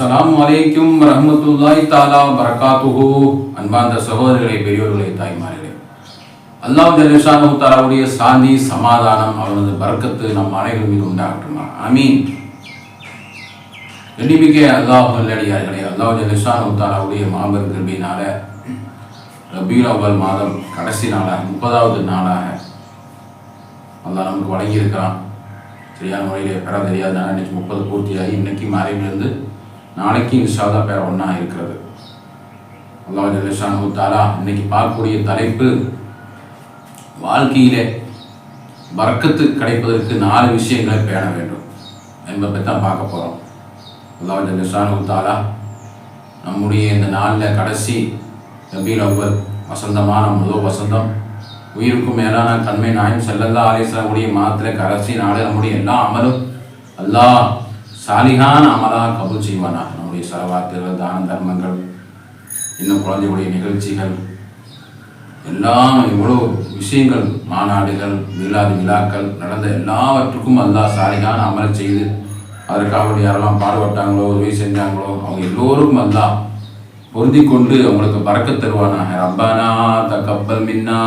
அஸ்லாம் வலைக்கும் ரஹமத்துல்லாய் தாலா பரகாத்துஹு அன்பார்ந்த சகோதரர்களே பெரியோர்களே தாய்மார்களே. அல்லாஹ் ஜல்லிஷானு தாலாவுடைய சாந்தி சமாதானம் அவனது பறக்கத்து நம் அனைவரும் மீது உண்டாகட்டுமா? அமீன் எண்ணிமிக்க அல்லாஹ் நல்லடியார்களே அல்லாஹ் ஜல்லிஷானு தாலாவுடைய மாபெரும் கிருபினால ரபீல் அவ்வல் மாதம் கடைசி நாளாக முப்பதாவது நாளாக அல்லாஹ் நமக்கு வழங்கியிருக்கிறான். சரியான முறையில் பெற தெரியாதனால இன்னைக்கு முப்பது பூர்த்தியாகி இன்னைக்கு மறைவிலிருந்து நாளைக்கு இன்ஷால்லா பேர் ஒன்றா இருக்கிறது. அல்லாஹ் ஜலேஷானு தாலா இன்னைக்கு பார்க்கக்கூடிய தலைப்பு வாழ்க்கையிலே வர்க்கத்து கிடைப்பதற்கு நாலு விஷயங்களை பேண வேண்டும் என்பதை தான் பார்க்க போகிறோம் அல்லாஹ் ஜலேஷானு தாலா நம்முடைய இந்த நாளில் கடைசி ரபீல் அவ்வல் வசந்தமான முதல் வசந்தம் உயிருக்கும் மேலான கண்மை நாயம் செல்லல்லா அலிஸ்லாமுடைய மாத்திரை கடைசி நாடு நம்முடைய எல்லா அமலும் அல்லாஹ் சாலிகான அமலாக கபூல் செய்வானாக. நம்முடைய சரவாத்துகள் தான தர்மங்கள் இன்னும் குழந்தையுடைய நிகழ்ச்சிகள் எல்லாம் இவ்வளோ விஷயங்கள் மாநாடுகள் விழாது விழாக்கள் நடந்த எல்லாவற்றுக்கும் அல்லா சாலிகான அமலை செய்து அதற்காக யாரெல்லாம் பாடுபட்டாங்களோ உதவி செஞ்சாங்களோ அவங்க எல்லோருக்கும் அல்லா பொருந்தி கொண்டு அவங்களுக்கு பறக்க தருவானாக. ரப்பானா தக்கப்பல் மின்னா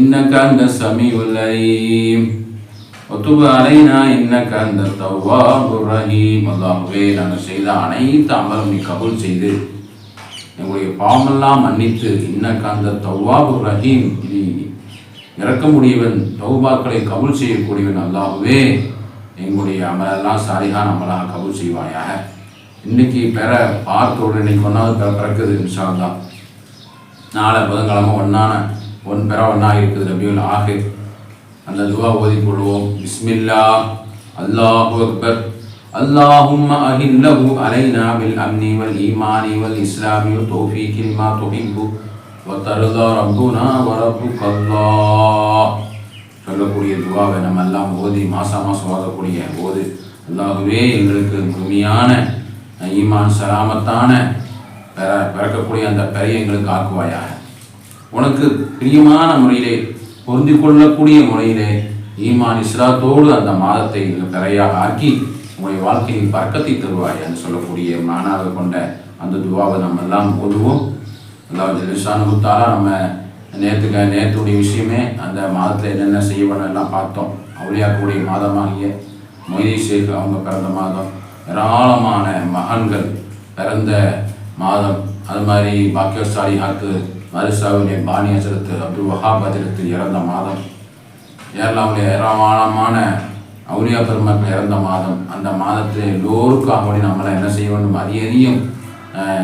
இன்னக்க அந்த சமீஉல் அலீம். ஒத்துபு அலைனா இன்னக்க அந்த தவ்வாபுர் ரஹீம் அல்லாஹ்வே நாங்கள் செய்த அனைத்து அமலும் நீ கபூல் செய்து எங்களுடைய பாவமெல்லாம் மன்னித்து இன்னக்க அந்த தவ்வாபுர் ரஹீம் நீ இறக்கமுடியவன் தௌபாக்களை கபூல் செய்யக்கூடியவன் அல்லாஹுவே எங்களுடைய அமலெல்லாம் சாலிகான அமலாக கபூல் செய்வாயாக. இன்னைக்கு பெற பார்த்தோடு இன்னைக்கு ஒன்றாவது பெற பிறக்குது இன்ஷா நாளை புதன்கிழமை ஒன்றான ஒன் பெற ஒன்றா இருக்குது ரபியுல் ஆகு அந்த துவா ஓதி கொள்வோம் பிஸ்மில்லா அல்லாஹு அக்பர் اللهم أهله علينا بالأمن والإيمان والإسلام والتوفيق لما تحب وترضى ربنا وربك الله சொல்லக்கூடிய துவாவை நம்ம எல்லாம் ஓதி மாசம் மாசம் ஓதக்கூடிய ஓது அல்லாஹுவே எங்களுக்கு முழுமையான ஈமான் சலாமத்தான பெற பிறக்கக்கூடிய அந்த பெரிய எங்களுக்கு ஆக்குவாயாக உனக்கு பிரியமான முறையிலே பொருந்தி கொள்ளக்கூடிய முறையிலே ஈமான் இஸ்லாத்தோடு அந்த மாதத்தை தரையாக ஆக்கி உங்களுடைய வாழ்க்கையின் பறக்கத்தை தருவாய் என்று சொல்லக்கூடிய மானாக கொண்ட அந்த துவாவை நம்ம எல்லாம் ஓதுவோம். அதாவது ஜெலிஷானுத்தாலா நம்ம நேற்றுக்கு நேற்றுடைய விஷயமே அந்த மாதத்தில் என்னென்ன செய்யணும் எல்லாம் பார்த்தோம். அவளியாக்கூடிய மாதமாகிய மொய்தி ஷேக் அவங்க பிறந்த மாதம் ஏராளமான மகன்கள் பிறந்த மாதம். அது மாதிரி பாக்கியசாலிஹாக்கு மருசாவுடைய பாணி சிறுத்து அப்துல் வஹாப் அதிரத்து இறந்த மாதம். கேரளாவுடைய ஏராளமான அவுரியா பெருமக்கள் இறந்த மாதம். அந்த மாதத்தில் எல்லோருக்கும் அவங்களி நம்மளை என்ன செய்ய வேண்டும்? அதிகதியும்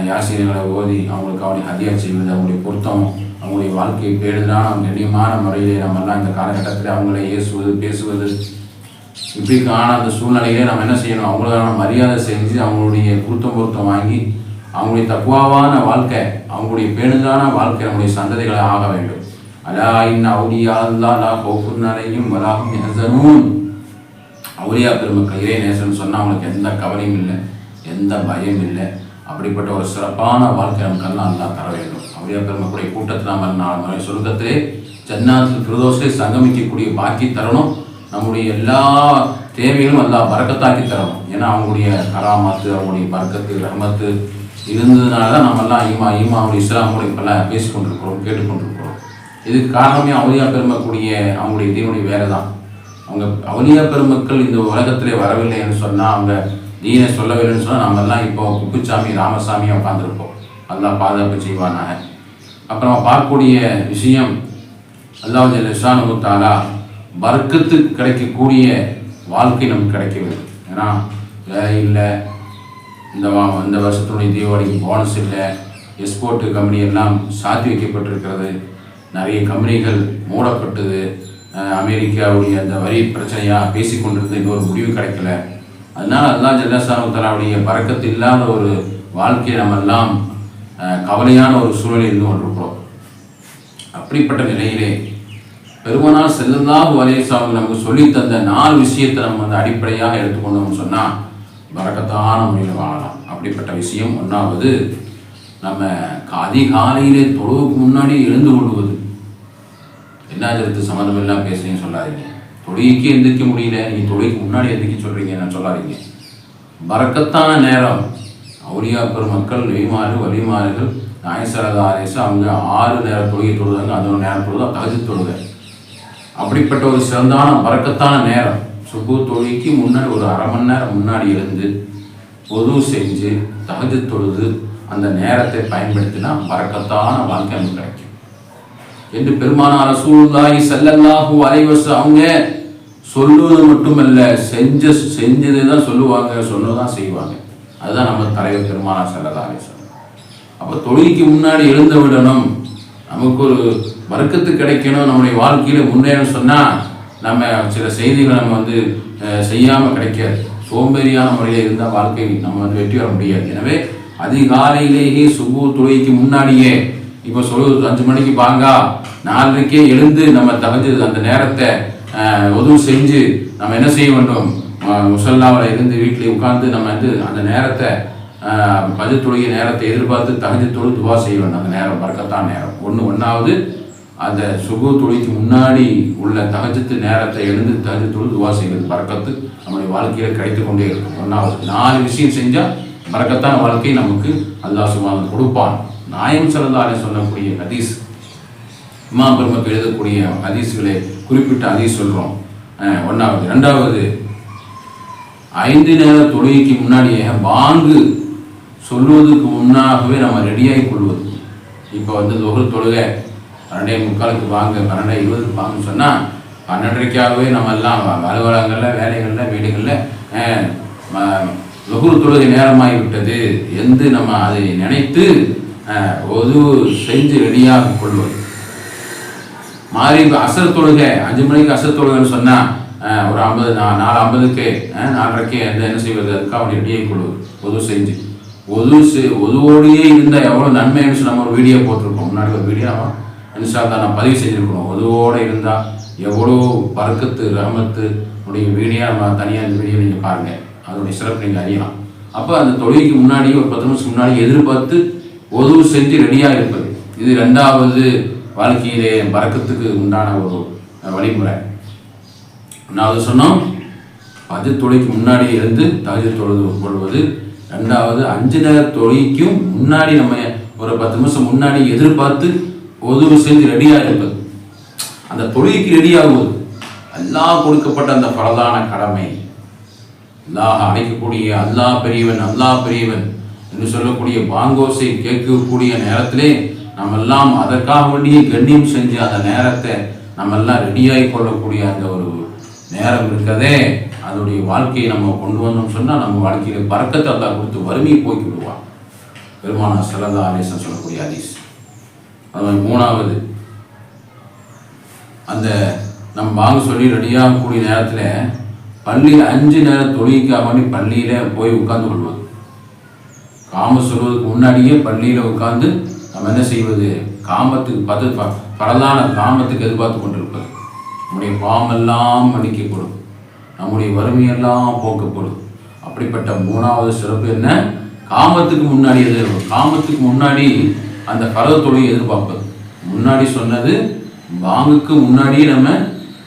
யாசிரியர்களை ஓதி அவங்களுக்கு அவனை ஹதியா செய்வது அவங்களுடைய பொருத்தம் அவங்களுடைய வாழ்க்கையை பேடுதான் அவங்க கண்ணியமான முறையிலே நம்மெல்லாம் இந்த காலகட்டத்தில் அவங்களை ஏசுவது பேசுவது. இப்படிக்கான அந்த சூழ்நிலையிலே நம்ம என்ன செய்யணும்? அவங்களுக்கான மரியாதை செஞ்சு அவங்களுடைய குருத்தம் பொருத்தம் வாங்கி அவங்களுடைய தக்குவாவான வாழ்க்கை அவங்களுடைய பேணுதலான வாழ்க்கை நம்முடைய சந்ததிகளை ஆக வேண்டும். அலா இன் அவுலியா அல்லா லா கோப்புனாலையும் வலாகும் ஹசனூன் அவுலியா பெருமக்கள் இறை நேசன் சொன்னால் அவங்களுக்கு எந்த கவலையும் இல்லை எந்த பயம் இல்லை. அப்படிப்பட்ட ஒரு சிறப்பான வாழ்க்கை நமக்கெல்லாம் அல்லா தர வேண்டும். அவுலியா பெருமக்களுடைய கூட்டத்தில் நம்ம நாலு முறை சொர்க்கத்திலே ஜன்னாத்தில் பிரதோஷத்தை சங்கமிக்கக்கூடிய பாக்கி தரணும். நம்முடைய எல்லா தேவைகளும் எல்லாம் பறக்கத்தாக்கி தரணும். ஏன்னா அவங்களுடைய கராமத்து அவங்களுடைய பறக்கத்து ரஹமத்து இருந்ததுனால தான் நம்மெல்லாம் ஈமா ஈமா அவங்களுடைய இஸ்லாமோட இப்பெல்லாம் பேசிக்கொண்டிருக்கிறோம் கேட்டுக்கொண்டிருக்கிறோம். இதுக்கு காரணமே அவலியா பெருமக்கூடிய அவங்களுடைய தீனுடைய வேலை தான் அவங்க அவலியா பெருமக்கள் இந்த உலகத்திலே வரவில்லைன்னு சொன்னால் அவங்க தீனை சொல்லவில்லைன்னு சொன்னால் நம்மெல்லாம் இப்போ குப்புச்சாமி ராமசாமியாக உட்காந்துருப்போம் அதெல்லாம் பாதுகாப்பு செய்வானாக. அப்புறம் பார்க்கக்கூடிய விஷயம் அல்லாஹ் ஜல்லிஷானு தாலா வர்க்கத்துக்கு கிடைக்கக்கூடிய வாழ்க்கை நமக்கு கிடைக்கவில்லை. ஏன்னா வேலை இல்லை இந்த வா இந்த வருஷத்துடைய தீபாவளிக்கு போனஸ் இல்லை எக்ஸ்போர்ட் கம்பெனி எல்லாம் சாத்தி வைக்கப்பட்டிருக்கிறது. நிறைய கம்பெனிகள் மூடப்பட்டது. அமெரிக்காவுடைய அந்த வரி பிரச்சனையாக பேசி கொண்டிருந்த இன்னொரு முடிவு கிடைக்கல. அதனால் அல்லா ஜல்லாசானு பறக்கத்து இல்லாத ஒரு வாழ்க்கையை நம்ம எல்லாம் கவலையான ஒரு சூழலில் இருந்து கொண்டிருக்கிறோம். அப்படிப்பட்ட நிலையிலே பெருமனால் செல்லந்தாக வலையசாமி நமக்கு சொல்லி தந்த நாலு விஷயத்தை நம்ம வந்து அடிப்படையாக எடுத்துக்கொண்டோம்னு சொன்னால் வரக்கத்தான முறையில் வாழலாம். அப்படிப்பட்ட விஷயம் ஒன்றாவது நம்ம அதிகாலையிலே தொழுவுக்கு முன்னாடி எழுந்து கொள்வது. என்னாச்சரத்து சம்மந்தம் எல்லாம் பேசுறீங்க சொல்லாதீங்க. தொழுகைக்கு எந்திரிக்க முடியல. நீங்கள் தொழுகைக்கு முன்னாடி எந்திரிக்க சொல்கிறீங்க நான் சொல்லாதீங்க. பறக்கத்தான நேரம். அவுரியா பெருமக்கள் நெய்மாறு வலிமாறுகள் நாயசரதாரேசு அவங்க ஆறு நேர தொழுகை தொழுதாங்க அந்த ஒரு நேரம் தொழுதா தகுதி தொழுக. அப்படிப்பட்ட ஒரு சிறந்தான பறக்கத்தான நேரம். சுபு தொழுகைக்கு முன்னாடி ஒரு அரை மணி நேரம் முன்னாடி இருந்து பொது செஞ்சு தகுதி தொழுது அந்த நேரத்தை பயன்படுத்தினா பறக்கத்தான வாழ்க்கை நமக்கு கிடைக்கும். என்று பெருமானார் சூழ்ந்தாய் ஸல்லல்லாஹு அலைவசு அவங்க சொல்லுவது மட்டுமல்ல செஞ்ச செஞ்சதை தான் சொல்லுவாங்க சொன்னதான் செய்வாங்க. அதுதான் நம்ம தலைவர் பெருமானார் ஸல்லல்லாஹு அலைஹி அப்போ தொழுகைக்கு முன்னாடி எழுந்து விடணும். நமக்கு ஒரு வர்க்கத்து கிடைக்கணும். நம்முடைய வாழ்க்கையில முன்னேறணும் சொன்னா நம்ம சில செய்திகளை நம்ம வந்து செய்யாமல் கிடைக்காது. சோம்பேறியான முறையில் இருந்தால் வாழ்க்கை நம்ம வந்து வெற்றி வர முடியாது. எனவே அதிகாலையிலேயே சுபு துளைக்கு முன்னாடியே இப்போ சொல்லு அஞ்சு மணிக்கு பாங்கா நாலரைக்கே எழுந்து நம்ம தகுந்தது அந்த நேரத்தை உதவு செஞ்சு நம்ம என்ன செய்ய வேண்டும்? முசல்லாவில் இருந்து வீட்டில் உட்கார்ந்து நம்ம வந்து அந்த நேரத்தை பஜ தொழுகை நேரத்தை எதிர்பார்த்து தகுந்த தொழுதுவா செய்ய வேண்டும். அந்த நேரம் பறக்கத்தான் நேரம். ஒன்று ஒன்றாவது அந்த சுகு தொழிலுக்கு முன்னாடி உள்ள தகஜத்து நேரத்தை எழுந்து தகஜ தொழில் துவா செய்வது பறக்கத்து நம்முடைய வாழ்க்கையில் கிடைத்து கொண்டே இருக்கும். ஒன்றாவது நாலு விஷயம் செஞ்சால் பறக்கத்தான வாழ்க்கை நமக்கு அல்லா சுபான் கொடுப்பான். நாயம் சரதாலே சொல்லக்கூடிய ஹதீஸ் இமாம் பெருமக்கு எழுதக்கூடிய ஹதீஸ்களை குறிப்பிட்ட ஹதீஸ் சொல்கிறோம் ஒன்றாவது ரெண்டாவது ஐந்து நேர தொழுகைக்கு முன்னாடியே பாங்கு சொல்லுவதுக்கு முன்னாகவே நம்ம ரெடியாகி கொள்வது. இப்போ வந்து தொகுல் தொழுகை பன்னெண்டே முக்காலுக்கு வாங்க பன்னெண்டே இருபதுக்கு வாங்கன்னு சொன்னால் பன்னெண்டரைக்காகவே நம்ம எல்லாம் அலுவலகங்களில் வேலைகளில் வீடுகளில் நுகர் தொழுகை நேரமாகிவிட்டது என்று நம்ம அதை நினைத்து அஹ், ஒது செஞ்சு ரெடியாக கொள்வது. மாறி அசர் தொழுகை அஞ்சு மணிக்கு அசர் தொழுகைன்னு சொன்னால் ஒரு ஐம்பது நா- நாலு ஐம்பதுக்கு நாலரைக்கு அந்த என்ன செய்வது? அதுக்காக அவன் ரெடியாக கொள்வது ஒது செஞ்சு. ஒது செ ஒதுவோடையே இருந்தால் எவ்வளோ நன்மைன்னு சொல்லி நம்ம ஒரு வீடியோ போட்டிருக்கோம் முன்னாடி ஒரு வீடியோ இன்ஷால்லா நான் பதிவு செஞ்சுருக்கணும் உதவோடு இருந்தால் எவ்வளோ பறக்கத்து ரகமத்து உடைய வீடியோ நம்ம தனியாக இந்த வீடியோ நீங்கள் பாருங்கள் அதனுடைய சிறப்பு நீங்கள் அறியலாம். அப்போ அந்த தொழுகைக்கு முன்னாடியே ஒரு பத்து நிமிஷம் முன்னாடி எதிர்பார்த்து உதவு செஞ்சு ரெடியாக இருப்பது. இது ரெண்டாவது வாழ்க்கையிலே பறக்கத்துக்கு உண்டான ஒரு அஹ், வழிமுறை. ஒன்றாவது சொன்னோம். பது தொழிக்கு முன்னாடி இருந்து தகுதி தொழுது கொள்வது. ரெண்டாவது அஞ்சு நேர தொழிக்கும் முன்னாடி நம்ம ஒரு பத்து நிமிஷம் முன்னாடி எதிர்பார்த்து உதவு செஞ்சு ரெடியாக இருப்பது. அந்த தொழிலுக்கு ரெடியாகுவது அல்லாஹ் கொடுக்கப்பட்ட அந்த பரதான கடமை. அல்லாஹ் அழைக்கக்கூடிய அல்லாஹ் பெரியவன் அல்லாஹ் பெரியவன் என்று சொல்லக்கூடிய பாங்கோசை கேட்கக்கூடிய நேரத்திலே நம்ம எல்லாம் அதற்காக வேண்டிய கண்ணியம் செஞ்சு அந்த நேரத்தை நம்ம எல்லாம் ரெடியாகி கொள்ளக்கூடிய அந்த ஒரு நேரம் இருக்கதே. அதனுடைய வாழ்க்கையை நம்ம கொண்டு வந்தோம் சொன்னால் நம்ம வாழ்க்கையில பறக்கத்தை அல்லாஹ் கொடுத்து வறுமையை போக்கி விடுவான் பெருமானா சல்லா அலேசன் சொல்லக்கூடிய அதிசயம் அது மூணாவது அந்த நம்ம வாங்க சொல்லி ரெடியாகக்கூடிய நேரத்தில் பள்ளியில் அஞ்சு நேரம் தொழுகைக்காக வேண்டி பள்ளியில் போய் உட்கார்ந்து கொள்வது. காம சொல்வதற்கு முன்னாடியே பள்ளியில் உட்கார்ந்து நம்ம என்ன செய்வது? காமத்துக்கு பத பரதான காமத்துக்கு எதிர்பார்த்து கொண்டிருப்பது. நம்முடைய பாமெல்லாம் மன்னிக்கப்படும். நம்முடைய வறுமையெல்லாம் போக்கப்படும். அப்படிப்பட்ட மூணாவது சிறப்பு என்ன? காமத்துக்கு முன்னாடி எதிர் காமத்துக்கு முன்னாடி அந்த பரத தொழிலை எதிர்பார்ப்பது. முன்னாடி சொன்னது பாங்குக்கு முன்னாடியே நம்ம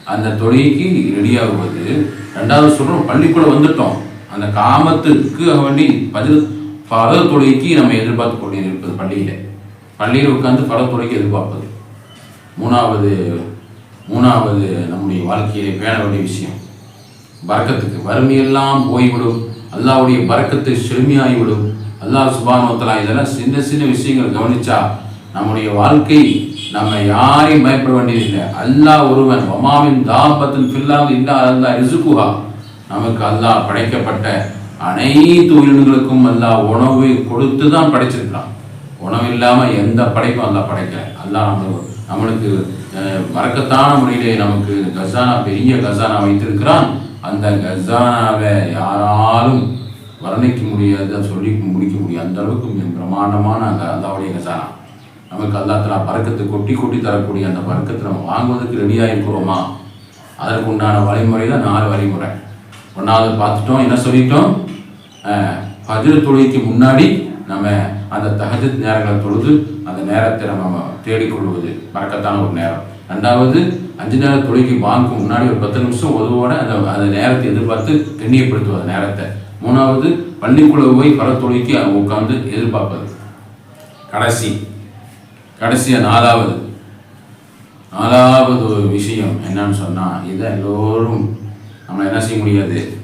அந்த தொழிலுக்கு ரெடியாகுவது ரெண்டாவது சொல்கிறோம் பள்ளிக்குள்ளே வந்துட்டோம். அந்த காமத்துக்கு வேண்டி பதில் பரத தொழிலுக்கு நம்ம எதிர்பார்த்து கொண்டு இருப்பது பள்ளியில். பள்ளியில் உட்காந்து பரத தொழிலுக்கு எதிர்பார்ப்பது. மூணாவது மூணாவது நம்முடைய வாழ்க்கையிலே பேண வேண்டிய விஷயம். பறக்கத்துக்கு. வறுமையெல்லாம் போய்விடும். அல்லாவுடைய பறக்கத்து செழுமையாகிவிடும் அல்லாஹ் சுபானோத்தலா இதெல்லாம் சின்ன சின்ன விஷயங்கள் கவனிச்சா நம்முடைய வாழ்க்கை நம்ம யாரையும் பயப்பட வேண்டியதில்லை. அல்லாஹ் ஒருவன் ஒமாவின் தாபத்தில் ஃபில்லாது இல்லா அல்லா ரிசுகுஹா நமக்கு அல்லாஹ் படைக்கப்பட்ட அனைத்து உயிரினங்களுக்கும் அல்லாஹ் உணவு கொடுத்து தான் படைச்சிருக்கிறான். உணவு இல்லாமல் எந்த படைப்பும் அல்லாஹ் படைக்கல. அல்லாஹ் நம்மளுக்கு நம்மளுக்கு மறக்கத்தான முறையிலே நமக்கு கசானா பெரிய கசானா வைத்திருக்கிறான். அந்த கசானாவை யாராலும் வர்ணிக்க முடியாது சொல்லி முடிக்க முடியாது. அந்த அளவுக்கு மிக பிரமாண்டமான அந்த அல்லாவுடைய கசானா நமக்கு அல்லா பறக்கத்தை கொட்டி கொட்டி தரக்கூடிய அந்த பறக்கத்தை நம்ம வாங்குவதற்கு ரெடியாக இருக்கிறோமா அதற்கு உண்டான வழிமுறை தான் நாலு வழிமுறை. ஒன்றாவது பார்த்துட்டோம் என்ன சொல்லிட்டோம்? ஃபஜ்ர் தொழுகைக்கு முன்னாடி நம்ம அந்த தகஜ நேரங்களை தொழுது அந்த நேரத்தை நம்ம தேடிக்கொள்வது. மறக்கத்தான ஒரு நேரம். ரெண்டாவது அஞ்சு நேரம் தொழுகைக்கு வாங்க முன்னாடி ஒரு பத்து நிமிஷம் உதவோட அந்த அந்த நேரத்தை எதிர்பார்த்து கண்ணியப்படுத்துவது அந்த நேரத்தை. மூணாவது பள்ளிக்குள்ள போய் பரத்தொழிக்கு உட்காந்து எதிர்பார்ப்பது. கடைசி. கடைசியாக நாலாவது. நாலாவது ஒரு விஷயம் என்னன்னு சொன்னால் இதை எல்லோரும் நம்ம என்ன செய்ய முடியாது?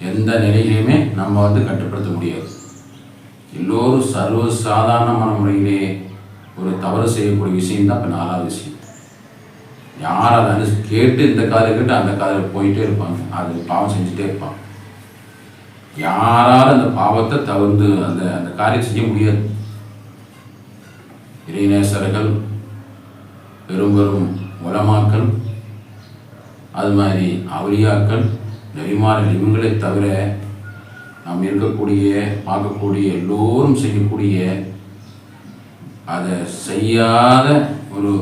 எந்த நிலையிலையுமே நம்ம வந்து கட்டுப்படுத்த முடியாது. எல்லோரும் சர்வ சாதாரணமான முறையிலே ஒரு தவறு செய்யக்கூடிய விஷயம் தான் இப்போ நாலாவது விஷயம். யார் அதை கேட்டு இந்த காதை கேட்டு அந்த காதில் போயிட்டே இருப்பாங்க. அது பாவம் செஞ்சுட்டே இருப்பாங்க. யாராலும் அந்த பாவத்தை தவிர்த்து அந்த அந்த காரியம் செய்ய முடியாது. இறைநேசர்கள் பெரும் பெரும் உலமாக்கள் அது மாதிரி அவலியாக்கள் நெறிமாறல் இவங்களே தவிர நாம் இருக்கக்கூடிய பார்க்கக்கூடிய எல்லோரும் செய்யக்கூடிய அதை செய்யாத ஒரு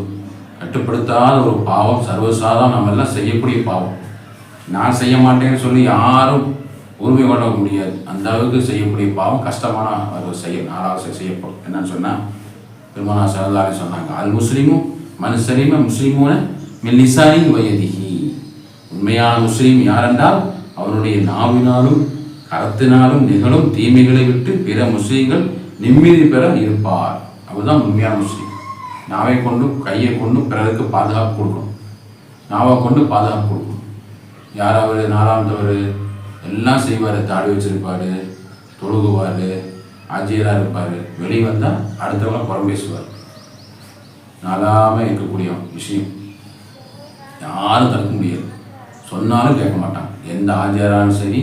கட்டுப்படுத்தாத ஒரு பாவம் சர்வசாதாரணம் நம்ம எல்லாம் செய்யக்கூடிய பாவம். நான் செய்ய மாட்டேன்னு சொல்லி யாரும் உரிமை கொள்ள முடியாது. அந்த அளவுக்கு செய்யக்கூடிய பாவம் கஷ்டமான ஒரு செய்ய நாலாவது செய்யப்படும். என்னன்னு சொன்னால் பெருமானா சரதாரி சொன்னாங்க அல் முஸ்லீமும் மனுசரிம முஸ்லீமூன மில்லிசானி வயதிகி உண்மையான முஸ்லீம் யாரென்றால் அவனுடைய நாவினாலும் கரத்தினாலும் நிகழும் தீமைகளை விட்டு பிற முஸ்லீம்கள் நிம்மதி பெற இருப்பார். அவர்தான் உண்மையான முஸ்லீம். நாவை கொண்டு கையை கொண்டு பிறருக்கு பாதுகாப்பு கொடுக்கணும். நாவை கொண்டு பாதுகாப்பு கொடுக்கணும். யாராவது நாலாவது எல்லாம் செய்வார். தாடி வச்சிருப்பார் தொழுகுவார் ஆஜியராக இருப்பார். வெளியே வந்தால் அடுத்தவங்க புறம் பேசுவார். நாளாமல் இருக்கக்கூடிய விஷயம். யாரும் தடுக்க முடியாது. சொன்னாலும் கேட்க மாட்டான். எந்த ஆஜியராலும் சரி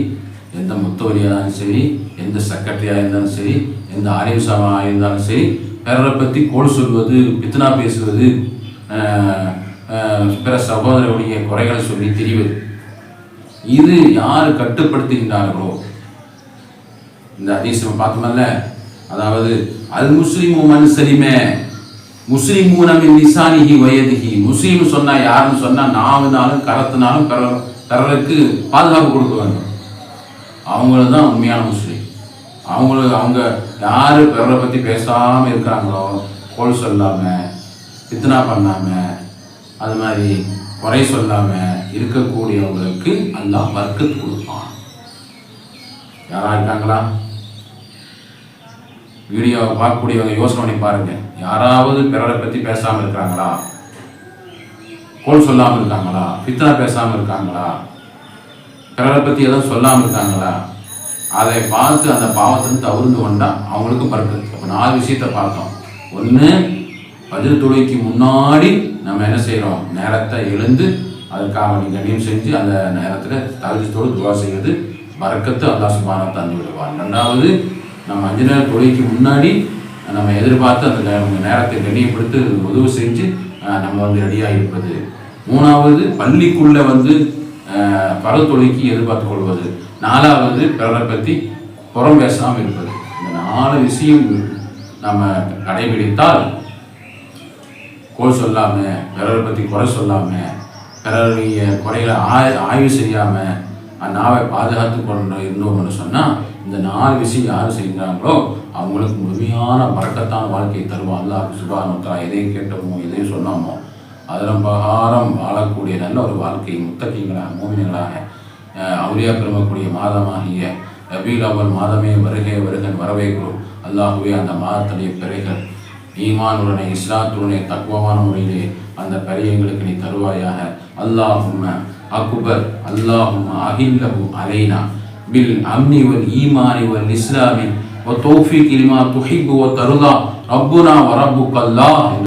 எந்த முத்தவரியாக சரி எந்த செக்ரட்டரியாக இருந்தாலும் சரி எந்த ஆரியசாமாக இருந்தாலும் சரி பிறரை பற்றி கோல் சொல்வது பித்தனா பேசுவது பிற சகோதரருடைய குறைகளை சொல்லி தெரிவது. இது யார் கட்டுப்படுத்துகின்றார்களோ? இந்த அதிசயம் பார்த்தோமல்ல அதாவது அல் முஸ்லிமு மன் சரிமே முஸ்லிமூன நிசானிகி வயதுகி முஸ்லீம் சொன்னா யாருன்னு சொன்னா நாவுனாலும் கரத்தினாலும் பிற பிறருக்கு பாதுகாப்பு கொடுக்க வேண்டும். அவங்கள தான் உண்மையான முஸ்லீம். அவங்கள அவங்க யார் பிறரை பற்றி பேசாமல் இருக்கிறாங்களோ கோல் சொல்லாமல் இத்தனா பண்ணாமல் அது மாதிரி குறை சொல்லாமல் இருக்கக்கூடியவங்களுக்கு அல்லாஹ் வர்க்கத்து கொடுப்பான். யாரா இருக்காங்களா? வீடியோவை பார்க்கக்கூடியவங்க யோசனை பண்ணி பாருங்க. யாராவது பிறரை பற்றி பேசாமல் இருக்கிறாங்களா? கோல் சொல்லாமல் இருக்காங்களா? பித்தனை பேசாமல் இருக்காங்களா? பிறரை பற்றி எதுவும் சொல்லாமல் இருக்காங்களா? அதை பார்த்து அந்த பாவத்திலிருந்து தவிர்ந்து கொண்டா அவங்களுக்கும் பறக்குது அப்போ நாலு விஷயத்தை பார்த்தோம். ஒன்று பதில் தொழிலுக்கு முன்னாடி நம்ம என்ன செய்கிறோம் நேரத்தை எழுந்து அதுக்காக நீ கண்ணியம் செஞ்சு அந்த நேரத்தில் தகுதித்தோடு துவா செய்வது பறக்கத்து அல்லாஹ் சுபான தந்து விடுவார் ரெண்டாவது நம்ம அஞ்சு நேரம் தொழுகைக்கு முன்னாடி நம்ம எதிர்பார்த்து அந்த நேரத்தை கண்ணியப்படுத்து உதவு செஞ்சு நம்ம வந்து ரெடியாக இருப்பது. மூணாவது பள்ளிக்குள்ளே வந்து அஹ், தொழிலுக்கு எதிர்பார்த்து கொள்வது. நாலாவது பிறரை பற்றி புறம் பேசாமல் இருப்பது. இந்த நாலு விஷயம் நம்ம கடைபிடித்தால் கோல் சொல்லாமல் பிறரை பற்றி குறை சொல்லாமல் பிறருடைய குறைகளை ஆய் ஆய்வு செய்யாமல் நாவை பாதுகாத்து கொண்டு இருந்தோம்னு சொன்னால் இந்த நாலு விஷயம் யார் செய்கிறாங்களோ அவங்களுக்கு முழுமையான பறக்கத்தான வாழ்க்கையை தருவான் அல்லா சுபானத்தா எதையும் கேட்டோமோ எதையும் சொன்னோமோ அதன் பகாரம் வாழக்கூடிய நல்ல ஒரு வாழ்க்கை முத்தக்கிங்களாக மூமின்களாக அவரியா பெருமக்கூடிய மாதமாகிய ரபீல் அவல் மாதமே வருகை வருகன் வரவேற்கிறோம். அல்லாஹுவே அந்த மாதத்துடைய பிறைகள் ஈமானுடனே இஸ்லாத்துடனே தக்குவமான முறையிலே அந்த பெரியங்களுக்கு நீ தருவாயாக அல்லாஹும்ம அக்பர் அல்லாஹும்ம அகில்லஹு அலைனா பில் அம்னி வல் ஈமானி வல் இஸ்லாமி وتوفيق لما تحب وترضى ربنا وربك الله